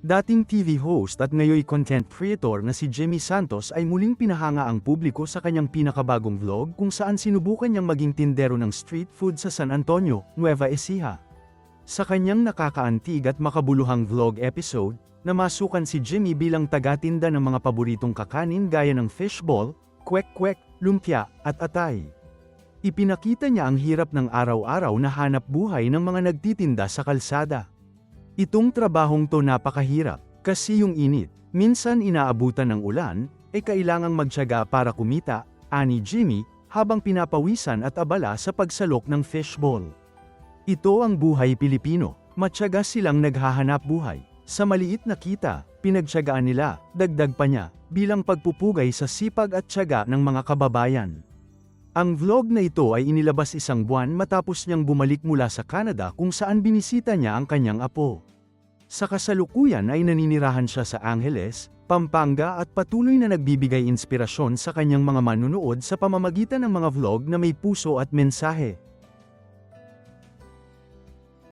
Dating TV host at ngayoy content creator na si Jimmy Santos ay muling pinahanga ang publiko sa kanyang pinakabagong vlog kung saan sinubukan niyang maging tindero ng street food sa San Antonio, Nueva Ecija. Sa kanyang nakakaantig at makabuluhang vlog episode, namasukan si Jimmy bilang tagatinda ng mga paboritong kakanin gaya ng fishball, kwek-kwek, lumpia, at atay. Ipinakita niya ang hirap ng araw-araw na hanap buhay ng mga nagtitinda sa kalsada. Itong trabahong to napakahirap, kasi yung init, minsan inaabutan ng ulan, ay kailangang magtyaga para kumita, ani Jimmy, habang pinapawisan at abala sa pagsalok ng fishball. Ito ang buhay Pilipino, matyaga silang naghahanap buhay. Sa maliit na kita, pinagtyagaan nila, dagdag pa niya, bilang pagpupugay sa sipag at tyaga ng mga kababayan. Ang vlog na ito ay inilabas isang buwan matapos niyang bumalik mula sa Canada kung saan binisita niya ang kanyang apo. Sa kasalukuyan ay naninirahan siya sa Angeles, Pampanga at patuloy na nagbibigay inspirasyon sa kanyang mga manunood sa pamamagitan ng mga vlog na may puso at mensahe.